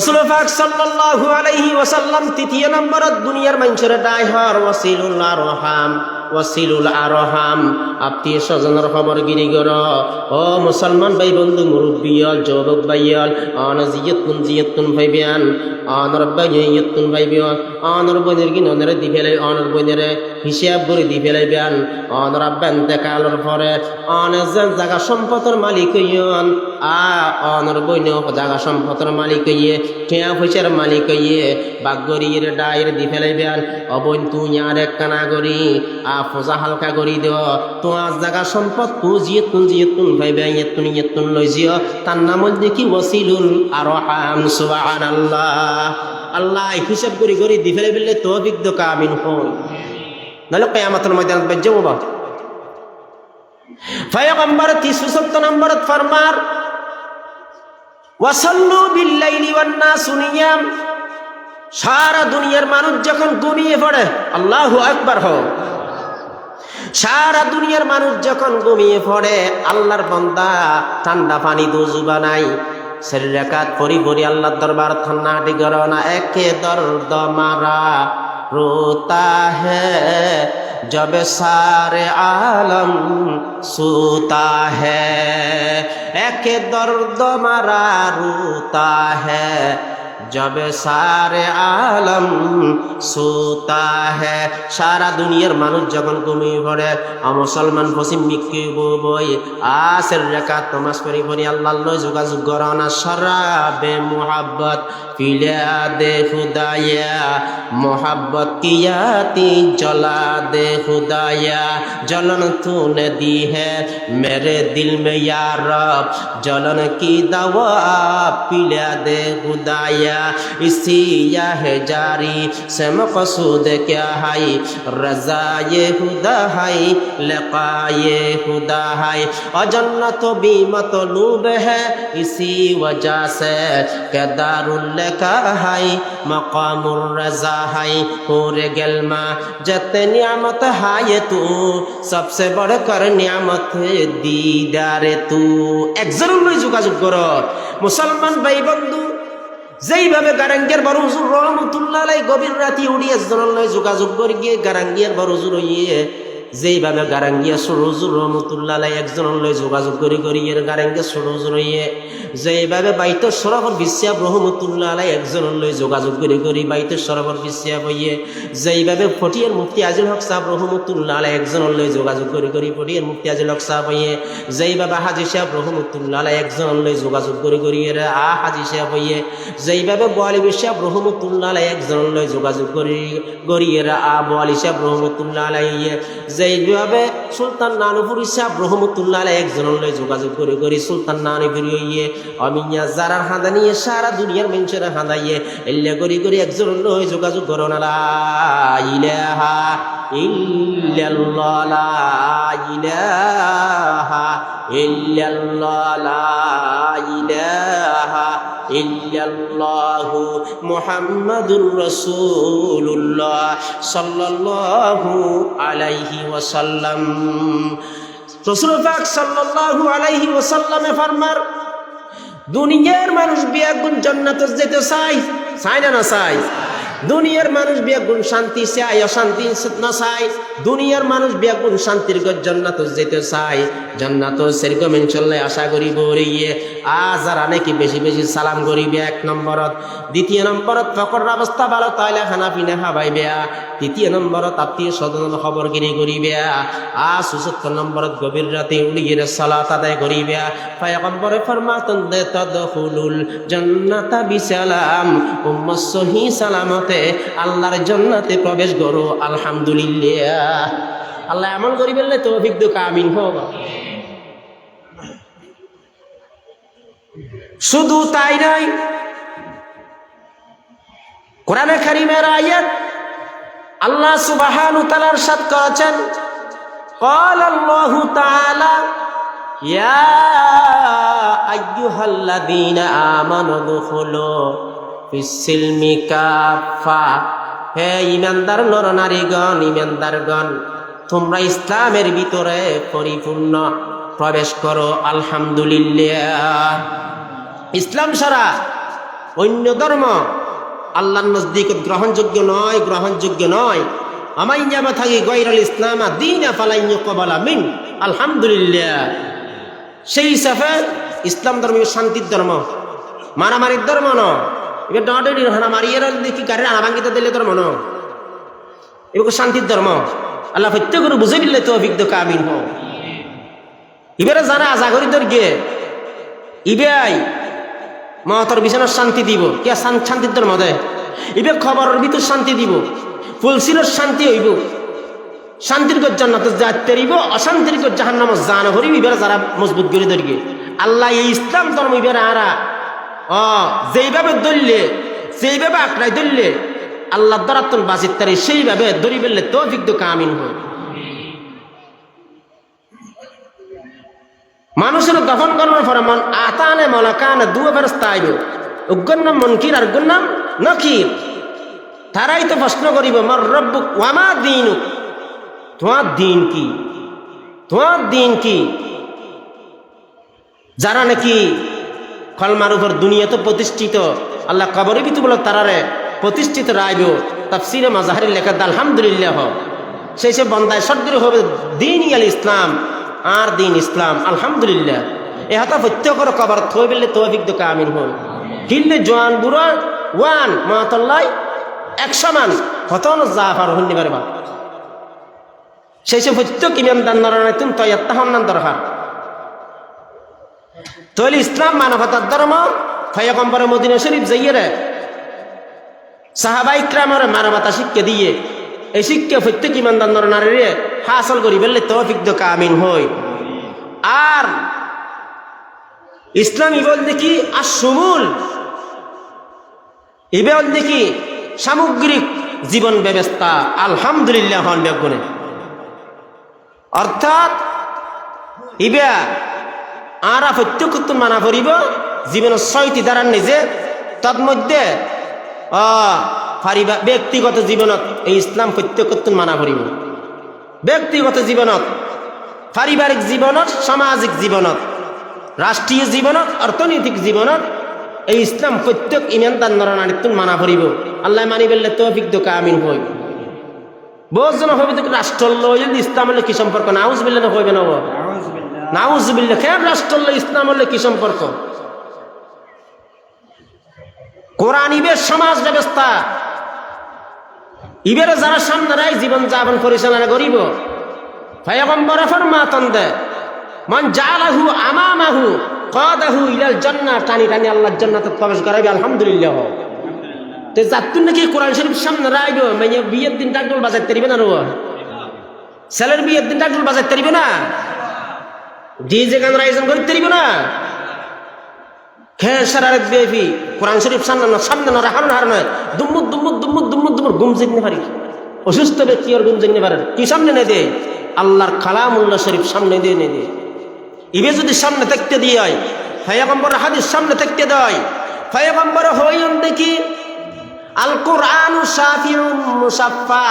রসুলফাক সাল্লাল্লাহু আলাইহি ওয়াসাল্লাম তৃতীয় নম্বরত দুনিয়ার মানুষের ডাইহর ওয়াসিলুল আরহাম ওয়াসিলুল আরহাম। আত্মীয় স্বজনের খবর গিরি গর। ও মুসলমান ভাই বন্ধু মুরব্বিয়ল, যুবক ভাইয়ল অন জিয়তুন জিয়তুন ভাইবিয়ান অনর ভাই জিয়তুন ভাইবিয়ান অনর বইনের কি ননের দি ফেলাই অনর বইনের হিসাব করে দি ফেলাই বিয়ান অনর আব্বান দেখালোর পরে অন জায়গা সম্পদের মালিক হইয়ন। আ অনর বইন জায়গা সম্পদের মালিক হইয়ে ঠেয়া পয়সার মালিক হইয়ে বাগরির ডায়ের দি ফেলাই বিয়ান অবৈন তুই আর এক কানা করি আ ফোজা হালকা করি দিও তোমার জায়গা সম্পদ তু জিয়তুন জিয়তুন ভাইবে ইয়েতুন ইয়েতুন লই জিও তার নাম দেখি ওয়াসিলুল আর হাম সুবহানাল্লাহ। আল্লাহ আল্লাহ হিসাব করি করি দি ফেলে ফেললে তো বিগ্ধ কামিন হই। নাহলে কেয়ামতের ময়দান বাজ্য বাবা পয়গম্বর তিসু সত্য নম্বর ফরমার ওয়াসাল্লু বিল্লাইলি ওয়ান নাসু নিয়াম। সারা দুনিয়ার মানুষ যখন ঘুমিয়ে পড়ে, আল্লাহু আকবার হোক সারা দুনিয়ার মানুষ যখন ঘুমিয়ে পড়ে, আল্লাহর বন্দা ঠান্ডা পানি দুজু বানাই শরীরাকাত পরি পরি আল্লাহর দরবার ঠান্ডা হাটি করো না, একে দর্দ মারা, রোতা হ্যাঁ जब सारे आलम सूता है एक दर्द मरा रूता है। জব সারে আলম সুতা হে সারা দুনিয়ার মানুষ যখন ঘুমিয়ে পড়ে মুসলমান পশ্চিম মিকি বই আসের রেখা তমাস করি পড়ি আল্লাহ যোগাযোগ করনা সরাবে মোহাব্বত পিলা দে হুদায়া মোহাব্বত কিয়াতি জলা দে হুদায়া জলন তুনে দি হে মেরে দিল মে ইয়ার জলন কি দাওয়া পিলা দে হুদায়া खुदाया इसी या है जारी से मकसूद क्या है रजा ये खुदा है लका ये खुदा है और जन्नत भी मतलूब है इसी वजह से के दारुल का है मकामुर रजा है पूरे गलमा जतने नियामत हाय तू सबसे बढ़कर নিয়ামত দিদারে তু একজন লই যোগাযোগ কর মুসলমান ভাই বন্ধু যেইভাবে গারাঙ্গের বড় হুজুর রহমতুল্লাহ গভীর রাতি উড়িয়ে লই যোগাযোগ করে গিয়ে গারাঙ্গিয়ার বড় হুজুর হইয়ে যেইভাবে গারাঙ্গিয়া সরুজুর রহমতুল্লাহ একজন যোগাযোগ করি করি এর গারাঙ্গিয়া সরুজুর হইয়ে যেইভাবে বাইত সরবর বিশ্বাব রহমতুল্লাহ একজন যোগাযোগ করি করি, বাইত সরবর বিশ্বাব হইয়ে। যেইভাবে ফটিয়ার মুক্তি আজিল হক সাহেব রহমতুল্লাহ একজন যোগাযোগ করি করি ফটিয়ার মুফতি আজিল হক সাহেব হইয়ে। যেইভাবে হাজি সাহেব রহমতুল্লাহ একজন যোগাযোগ করি করি এর আ হাজি সাহেব হইয়ে। যেইভাবে বোয়ালি সাহেব রহমতুল্লাহ একজন যোগাযোগ করি এর আ বোয়ালি সাহেব রহমতুল্লাহ হইয়ে। যেইভাবে সুলতান নানুপুর সাহেব রহমতুল্লাহ একজন যোগাযোগ করে করে সুলতান নানুপুর হইয়ে অমিয়া যারা হাঁদা নিয়ে সারা দুনিয়ার মানুষের হাঁদাইয়ে, এল্লা করি করে একজন যোগাযোগ করো না লা ইলাহা ইল্লাল্লাহ লা ইলাহা ইল্লাল্লাহ লা ইলাহা ইল্লাল্লাহু মুহাম্মাদুর রাসূলুল্লাহ সাল্লাল্লাহু আলাইহি ওয়াসাল্লাম রাসূল পাক সাল্লাল্লাহু আলাইহি ওয়াসাল্লামে ফরমার দুনিয়ার মানুষ বিয়া গুণ জান্নাতে যেতে চাই চাই না না চাই দুনিয়ার মানুষ বিয়া গুণ শান্তি চাই অশান্তি না চাই দুনিয়ার মানুষ বিয়া গুণ শান্তির জান্নাত যেতে চাই জান্নাত সেরকম চললে আশা করি বরিয়ে। আজ আর নাকি বেশি বেশি সালাম করিবে এক নম্বরত। দ্বিতীয় নম্বরত, ফকর অবস্থা ভালো, তাইলে খানা পিনা খাবাই বেয়া তৃতীয় নম্বরত, আত্মীয় স্বজন খবর কিনি করিবে। আ সুসত্য নম্বরত, গভীর রাতে উড়িয়ে সালাত আদায় করিবে। পয়গম্বরে ফরমাতন দে তদখুলুল জান্নাতা বিসালাম। উম্মত সালামতে আল্লাহর জান্নাতে প্রবেশ করো আলহামদুলিল্লাহ আল্লাহ এমন করি বললে তো অভিজ্ঞ কামিন হোক শুধু তাই নয় কোরআনে কারিমের আয়াত আল্লাহ সুবহানাহু তাআলার সাথ করেছেন قال الله تعالى يا أيها الذين آمنوا ادخلوا ফিসিলমি কাফা। হে ইমানদার নর নারীগণ ইমানদারগণ, তোমরা ইসলামের ভিতরে পরিপূর্ণ। প্রবেশ করো, আলহামদুলিল্লাহ। ইসলাম সারা অন্য ধর্ম আল্লাহর নজদিক গ্রহণযোগ্য নয় গ্রহণযোগ্য নয়। আমাই জামা থাকি গৈরাল ইসলামা দিন ফালাইন কবালা মিন। আলহামদুলিল্লাহ। সেই হিসাবে ইসলাম ধর্ম শান্তির ধর্ম, মারামারির ধর্ম নয়। এবার ডি হানা মারিয়ে দেখি গাড়ির আনাভাঙ্গিত দিলে ধর্ম ন এবার শান্তির ধর্ম। আল্লাহ প্রত্যেক করে বুঝে দিলে তো অভিজ্ঞ কামিন হোক ইবারে যারা আজাগরিদর গিয়ে ইবেআই মহতর বিছানার শান্তি দিব। কে শান- শান্তির ধর্ম দেয়? ইবে খবরের ভিতর শান্তি দিব। ফুলসিলের শান্তি হইব। শান্তির গর জান্নাত যাতে দিব অশান্তির গর জাহান্নাম জান হরিব ইবের যারা মজবুত করে ধরবে আল্লাহ এই ইসলাম ধর্ম ইবের আরা যেইভাবে ধরলে, যেইভাবে আঁকড়াই ধরলে আল্লাহ দরাত্তন বাজিত তারে সেইভাবে ধরি ফেললে তো অভিজ্ঞ কামিন হয়। মানুষের দফন করার পরে মন আতানে মলাকানে দুয়ে ফেরস্তা আইব উগ্গর নাম মনকির আর নাম নকির। তারাই তো প্রশ্ন করিব, মর রব্বুক, ওয়ামা দিন তোমার দিন কি? তোমার দিন কি? যারা নাকি কলমার উপর দুনিয়া তো প্রতিষ্ঠিত। আল্লাহ কবরে বিতু বলে তারারে প্রতিষ্ঠিত রাইব তাফসিরে মাজাহারের লেখা আলহামদুলিল্লাহ। সেই সব বন্দায় সদ্গুরু হবে দিন আল ইসলাম, আর দিন ইসলাম। আলহামদুলিল্লাহ। এ হাতা প্রত্যেকর কবর থই বেলে তৌফিক দোকা আমিন হন কিনলে জোয়ান বুড়ো, ওয়ান, মাতল্লাই, একশো মান কত জাফার হন্নি পারবা সেই সব প্রত্যেক ইমাম দান নরানায় তুমি তয়াত্তা হন্নান দরকার তৈলি ইসলাম, মানবতার ধর্ম ফয়াকম্বর মদিনা শরীফ যাইয়ে রে সাহাবাই ক্রামরে মানবতা শিক্ষা দিয়ে, এই শিক্ষা প্রত্যেক ইমানদার নর নারীরে হাসল করি বললে তৌফিক দো কামিন হই। আর ইসলাম ইবল দেখি আর সুমুল ইবেল দেখি সামগ্রিক জীবন ব্যবস্থা, আলহামদুলিল্লাহ, হন অর্থাৎ ইবা আরা প্রত্যক্ষত্ব মানা করিব জীবনের ছয়টি দ্বারা নিজে তন্মধ্যে অ পারিবা ব্যক্তিগত জীবনত এই ইসলাম প্রত্যক্ষত্ব মানা করিব। ব্যক্তিগত জীবনত, পারিবারিক জীবনত, সামাজিক জীবনত, রাষ্ট্রীয় জীবনত, অর্থনৈতিক জীবনত, এই ইসলাম প্রত্যেক ইমানদার নরনারীত্ব মানা করিব। আল্লাহ মানি বললে তৌফিক দোকা, আমিন হই। বহুজন হবে রাষ্ট্র যদি ইসলাম কি সম্পর্ক নাউজ বিল্লে না হইবে না নাউজবিল্লা কেন রাষ্ট্র ইসলাম হলে কি সম্পর্ক? কোরআন ইবের সমাজ ব্যবস্থা। ইবের যারা সামনে রায় জীবন যাপন পরিচালনা করিব। ফয়গম্বর ফরমাতন দে, মান জালাহু আমামাহু কদাহু ইলাল জান্নাহ টানি টানি আল্লাহর জান্নাতে প্রবেশ করাইবে, আলহামদুলিল্লাহ। তো যাতুন নাকি কোরআন শরীফ সামনে রাইব মানে বিয়ের দিন ডাকডোল বাজাইতে পারিবে না ছেলের বিয়ের দিন ডাকডোল বাজাইতে পারিবে না? ডিজে গান আয়োজন করতে পারিব না। হ্যাঁ সারারে বেবি কোরআন শরীফ সামনে সামনে না হারন হারন দুম্মুক দুম্মুক দুম্মুক দুম্মুক দুম্মুক ঘুম জিগনে পারি অসুস্থ ব্যক্তি আর ঘুম জিগনে পারেন কি সামনে নে দে? আল্লাহর কালামুল্লাহ শরীফ সামনে দিয়ে নে দে। ইবে যদি সামনে থাকতে দিয়ে হয় ফায়াগম্বর হাদিস সামনে থাকতে দেয়। ফায়াগম্বর হইন দেখি আল কোরআন শাফিউন মুসাফফা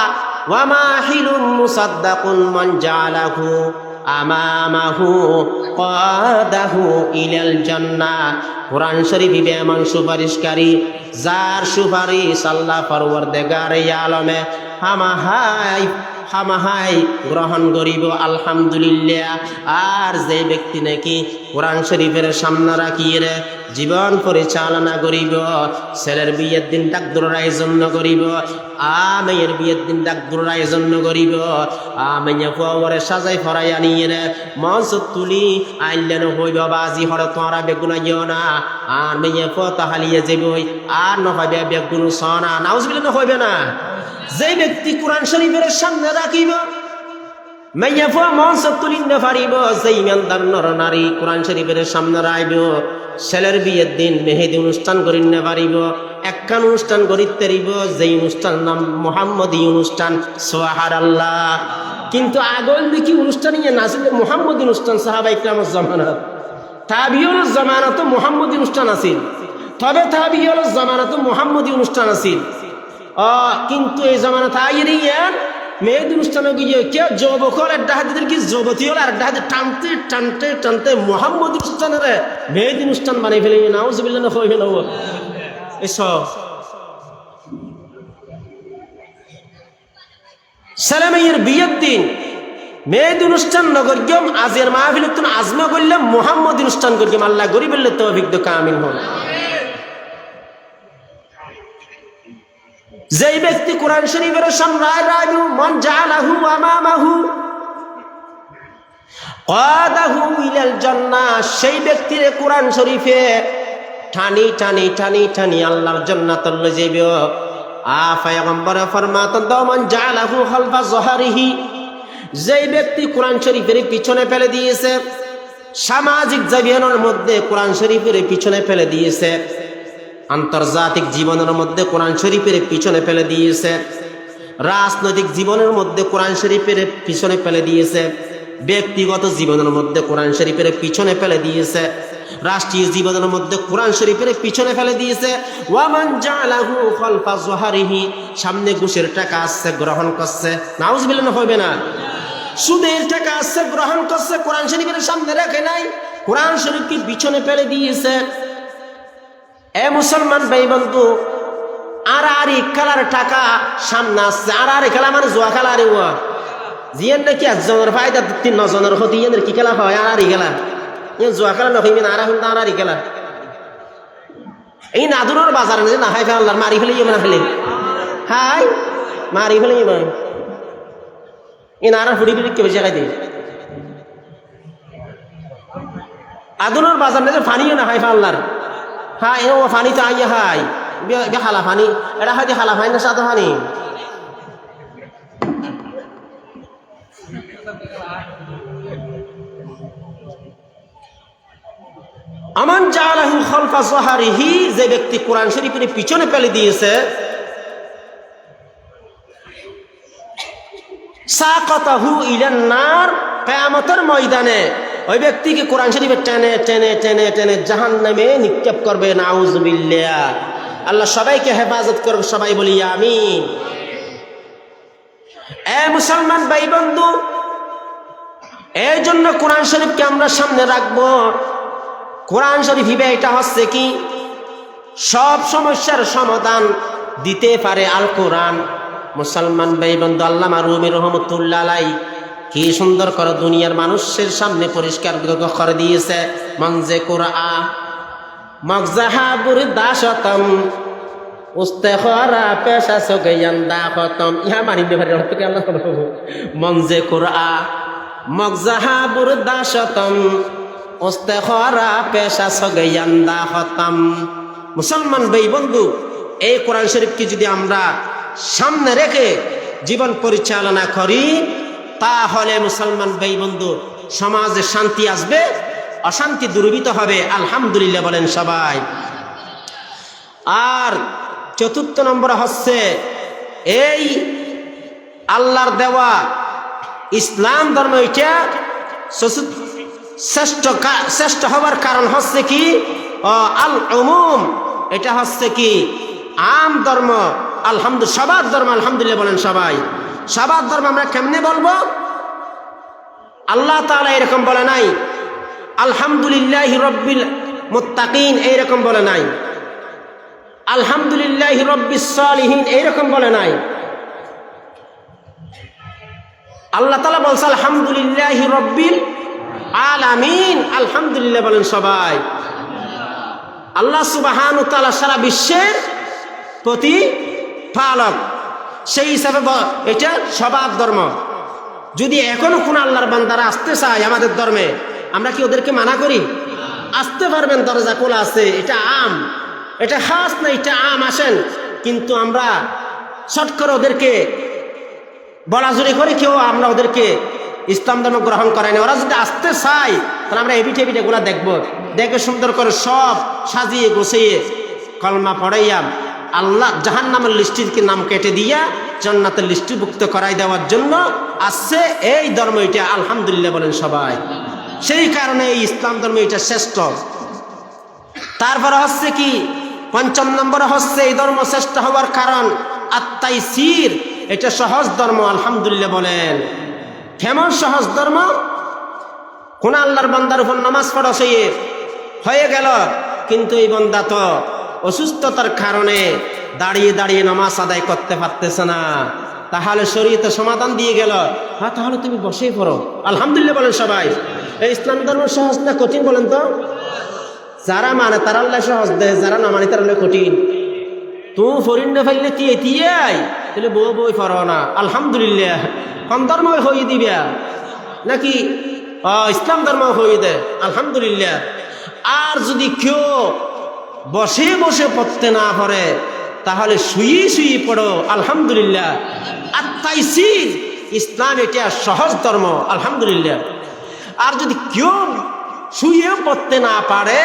ওয়া মাহিলুন মুসাদ্দাকুন মান জালাহু। আমামাহু কাদাহু ইলাল জান্নাহ কোরআন শরীফে বেমান সুপারিশকারী যার সুপারিশ আল্লাহ পরওয়ারদিগার আলমে হামাহাই হামাহাই গ্রহণ করিব, আলহামদুলিল্লাহ। আর যে ব্যক্তি নাকি কোরআন শরীফের সামনে রাখিয়ে জীবন পরিচালনা করিব, ছেলের বিয়ের দিন ডাকদুরের আয়োজন করিব, আমের বিয়ের দিন ডাকদুরের আয়োজন করিব আমেয়ে ফুয়ারে সাজাই ফরাই আনিয়ে রে, মঞ্চ তুলি, আইলেন হইব বাজি হর তোরা বেগুন আইও না আর মেয়ে ফতা হালিয়ে যাবই আর নহাবে বেগুন সনা নাউজ বিলে হইবে না। যে ব্যক্তি কোরআন শরীফের সামনে রাখিব, মাইয়া ফুয়া মঞ্চ তুলিন না পারিব যে ইমানদার নর নারী কোরআন শরীফের সামনে রাইব, ছেলের বিয়ের দিন মেহেদি অনুষ্ঠান করিন না পারিব একখান অনুষ্ঠান করিতে যে অনুষ্ঠান নাম মোহাম্মদী অনুষ্ঠান সোহার আল্লাহ কিন্তু আগল দেখি অনুষ্ঠান ইয়ে নাছিল মোহাম্মদী অনুষ্ঠান সাহাবা ইকরামর জামানাত তাবিউল জামানাত মোহাম্মদী অনুষ্ঠান আছিল। তবে তাবিউল জামানাত মোহাম্মদী অনুষ্ঠান আছিল। কিন্তু এই জামানা তাইরে ইয়ার মেয়েদের অনুষ্ঠানে গিয়ে কে যুবক হল একটা হাতে কি যুবতী হল আর একটা হাতে টানতে টানতে টানতে মোহাম্মদ অনুষ্ঠানের মেয়েদের অনুষ্ঠান বানিয়ে ফেলে। নাউজবিল্লা না হইবে না এসব ছেলে মেয়ের বিয়ের দিন মেয়েদ অনুষ্ঠান নগর্যম আজের মাহফিল আজমা করলাম মোহাম্মদ অনুষ্ঠান করিম আল্লাহ গরিবের অভিজ্ঞ কামিল যেই ব্যক্তি কোরআন শরীফের সম্রায় রাজু, মন জালাহু আমামাহু কাদাহু ইলাল জান্নাহ, সেই ব্যক্তির কোরআন শরীফে ঠানি ঠানি ঠানি ঠানি আল্লাহর জান্নাতল যাইবে। আ পয়গম্বরে ফরমাতন দমন জালাহু খালফা জহরিহি, যেই ব্যক্তি কোরআন শরীফের পিছনে ফেলে দিয়েছে, সামাজিক জীবনের মধ্যে কোরআন শরীফের পিছনে ফেলে দিয়েছে। আন্তর্জাতিক জীবনের মধ্যে কোরআন শরীফের পিছনে ফেলে দিয়েছে। রাজনৈতিক জীবনের মধ্যে কোরআন শরীফের পিছনে ফেলে দিয়েছে। ব্যক্তিগত জীবনের মধ্যে কোরআন শরীফের পিছনে ফেলে দিয়েছে। রাষ্ট্রীয় জীবনের মধ্যে কোরআন শরীফের পিছনে ফেলে দিয়েছে। ওয়ামান জালাহু খলফা জহারিহি, সামনে ঘুষের টাকা আসছে, গ্রহণ করছে। নাউজুবিল্লাহ হবে না। সুদের টাকা আসছে, গ্রহণ করছে। কোরআন শরীফের সামনে রেখে নাই। কোরআন শরীফকে পিছনে ফেলে দিয়েছে। এ মুসলমান ভাই বন্ধু আর আর খেলার টাকা সামনে আসছে। আর আর খেলা মানে জোয়া খেলা আরে ওয়া। জিয়ান নাকি একজনের ফায়দা তিন নজনের ক্ষতি ইয়াদের কি খেলা হয়? আর আর খেলা। ইয়ে জোয়া খেলা নহিবেন আর এখন আর খেলা। এই নাদুরের বাজার না হাই ফেলার মারি ফেলে ইয়ে না ফেলে। হাই, মারি ফেলে ইয়ে এই নারা ফুড়ি ফুড়ি কে বেশি খাই দিয়ে আদুরের বাজার না ফানিও না হাই ফেলার হ্যাঁ ও ফানি তো আইয়া হাই হালা ফানি এটা হয়তো হালা ফানি না সাদা ফানি আমান জালাহু খলফা সহারিহি যে ব্যক্তি কোরআন শরীফের পিছনে ফেলে দিয়েছে। সাকাতাহু ইলান নার, কিয়ামতের ময়দানে। ওই ব্যক্তিকে কোরআন শরীফে টেনে টেনে টেনে টেনে জাহান নামে নিক্ষেপ করবে, নাউজুবিল্লাহ। আল্লাহ সবাইকে হেফাজত করবে সবাই বলি আমি এ মুসলমান ভাই বন্ধু এই জন্য কোরআন শরীফকে আমরা সামনে রাখব। কোরআন শরীফ এটা হচ্ছে কি? সব সমস্যার সমাধান দিতে পারে আল কোরআন মুসলমান ভাই বন্ধু আল্লামা রুমি রহমতুল্লাহ কি সুন্দর করে দুনিয়ার মানুষের সামনে পরিষ্কার করে দিয়েছে। মঞ্জে কোরআ মগজাহাবুর দাসতম উস্তেখরা পেশা সগেয়ান দাখতম ইহা মানিবে পারে অর্থ কি আল্লাহ। মঞ্জে কোরআ মগজাহাবুর দাসতম ওস্তেখরা পেশা সগেয়ান্দা হতাম মুসলমান ভাই বন্ধু, এই কোরআন শরীফকে যদি আমরা সামনে রেখে জীবন পরিচালনা করি তাহলে মুসলমান ভাই বন্ধু সমাজে শান্তি আসবে, অশান্তি দূরীভূত হবে, আলহামদুলিল্লাহ বলেন সবাই। আর চতুর্থ নম্বর হচ্ছে, এই আল্লাহর দেওয়া ইসলাম ধর্ম এটা শ্রেষ্ঠ শ্রেষ্ঠ হবার কারণ হচ্ছে কি? আল উমুম এটা হচ্ছে কি? আম ধর্ম। আলহামদুল সবার ধর্ম, আলহামদুলিল্লাহ বলেন সবাই। সবার ধর্ম আমরা কেমনে বলব? আল্লাহ তালা এরকম বলে নাই। আলহামদুলিল্লাহ রব্বিল মুত্তাকিন এইরকম বলে নাই। আলহামদুলিল্লাহ রব্বিস এইরকম বলে নাই। আল্লাহ তালা বলছে, আলহামদুলিল্লাহ রব্বিল আলামিন। আলহামদুলিল্লাহ বলেন সবাই। আল্লাহ সুবাহান তালা সারা বিশ্বের প্রতি পালক সেই হিসাবে এটা সবার ধর্ম। যদি এখনও কোন আল্লাহর বান্দারা আসতে চায় আমাদের ধর্মে, আমরা কি ওদেরকে মানা করি? আসতে পারবেন, দরজা খোলা আছে, এটা আম। এটা খাস না, এটা আম, আসেন। কিন্তু আমরা শর্ট করে ওদেরকে বলাজুরি করে কেউ আমরা ওদেরকে ইসলাম ধর্ম গ্রহণ করেনি ওরা যদি আসতে চায়, তাহলে আমরা এবিটে এবিটে গুলা দেখব। দেখে সুন্দর করে সব সাজিয়ে গুছিয়ে কলমা পড়াইয়া আল্লাহ জাহান নামের লিস্টির নাম কেটে দিয়া জান্নাতের লিস্টিভুক্ত করাই দেওয়ার জন্য আসছে এই ধর্ম এটা, আলহামদুলিল্লাহ বলেন সবাই। সেই কারণে এই ইসলাম ধর্ম এটা শ্রেষ্ঠ। তারপরে হচ্ছে কি, পঞ্চম নম্বরে হচ্ছে এই ধর্ম শ্রেষ্ঠ হওয়ার কারণ আত্মাই সির এটা সহজ ধর্ম, আলহামদুলিল্লাহ বলেন। কেমন সহজ ধর্ম? কোন আল্লাহর বন্দার উপর নামাজ পড়া সে হয়ে গেল, কিন্তু এই বন্দা তো অসুস্থতার কারণে দাঁড়িয়ে দাঁড়িয়ে নামাজ আদায় করতে পারতেছে না। তাহলে শরীয়তে সমাধান দিয়ে গেল। হ্যাঁ তাহলে তুমি বসেই পড়ো। আলহামদুলিল্লাহ বলেন সবাই। এই ইসলাম ধর্ম সহজ না কঠিন বলেন তো? যারা মানে তারা আল্লাহ সহজ দেয়, যারা না মানে তারা কঠিন। তুমি ফরিন না ফেললে কি এতিয়াই তাহলে বউ বই পারো না। আলহামদুলিল্লাহ। কোন ধর্ম হয়ে দিবা? নাকি? ইসলাম ধর্ম হয়ে দে আলহামদুলিল্লাহ। আর যদি কেউ বসে বসে পড়তে না পারে, তাহলে শুয়ে শুয়ে পড়ো, আলহামদুলিল্লাহ। আর তাইসি ইসলাম এটা সহজ ধর্ম, আলহামদুলিল্লাহ। আর যদি কেউ শুয়েও পড়তে না পারে,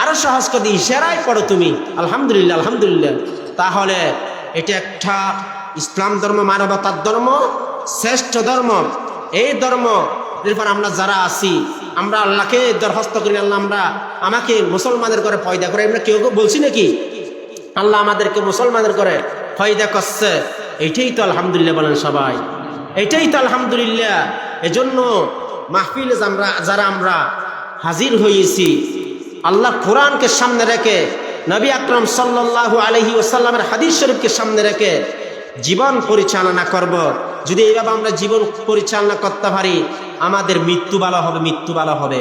আরও সহজ করে ইশারায় পড়ো তুমি, আলহামদুলিল্লাহ আলহামদুলিল্লাহ। তাহলে এটা একটা ইসলাম ধর্ম, মানবতার ধর্ম, শ্রেষ্ঠ ধর্ম। এই ধর্ম, এরপর আমরা যারা আছি আমরা আল্লাহকে দরখাস্ত করি, আল্লাহ আমরা আমাকে মুসলমানের করে পয়দা করে। আমরা কেউ বলছি নাকি? আল্লাহ আমাদেরকে মুসলমানের করে ফয়দা করছে। এটাই তো আলহামদুলিল্লাহ বলেন সবাই। এটাই তো আলহামদুলিল্লাহ। এজন্য মাহফিলে আমরা যারা আমরা হাজির হয়েছি, আল্লাহ কোরআনকে সামনে রেখে, নবী আকরম সাল্লাল্লাহু আলহি ওসাল্লামের হাদিস শরীফকে সামনে রেখে জীবন পরিচালনা করব। যদি এইভাবে আমরা জীবন পরিচালনা করতে পারি আমাদের মৃত্যু ভালো হবে মৃত্যু ভালো হবে।